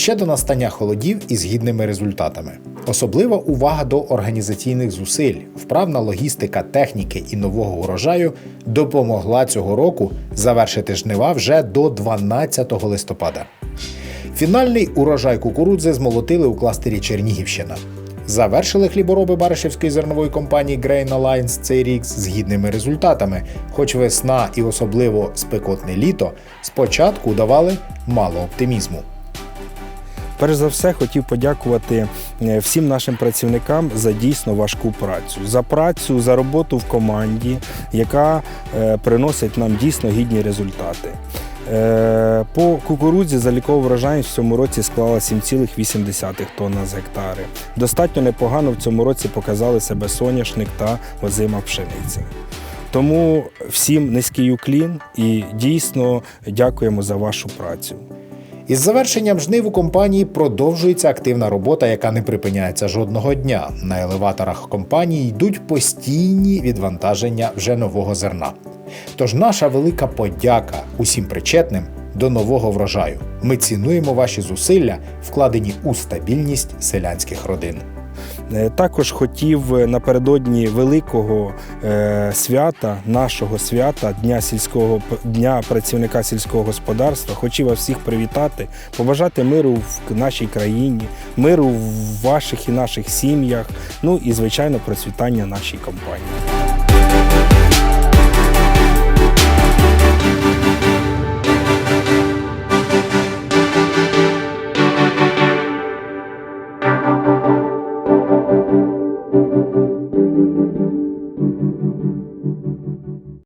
ще до настання холодів із гідними результатами. Особлива увага до організаційних зусиль, вправна логістика техніки і нового урожаю допомогла цього року завершити жнива вже до 12 листопада. Фінальний урожай кукурудзи змолотили у кластері Чернігівщина. Завершили хлібороби Баришівської зернової компанії Grain Alliance цей рік з гідними результатами, хоч весна і особливо спекотне літо спочатку давали мало оптимізму. Перш за все, хотів подякувати е, всім нашим працівникам за дійсно важку працю, за працю, за роботу в команді, яка е, приносить нам дійсно гідні результати. Е, По кукурудзі залікова врожайність в цьому році склала 7,8 тонна з гектари. Достатньо непогано в цьому році показали себе соняшник та озима пшениця. Тому всім низький уклін і дійсно дякуємо за вашу працю. Із завершенням жнив у компанії продовжується активна робота, яка не припиняється жодного дня. На елеваторах компанії йдуть постійні відвантаження вже нового зерна. Тож наша велика подяка усім причетним до нового врожаю. Ми цінуємо ваші зусилля, вкладені у стабільність селянських родин. Е, Також хотів е, напередодні великого е, свята, нашого свята, Дня сільського дня працівника сільського господарства. Хотів вас всіх привітати, побажати миру в нашій країні, миру в ваших і наших сім'ях. Ну і звичайно процвітання нашій компанії.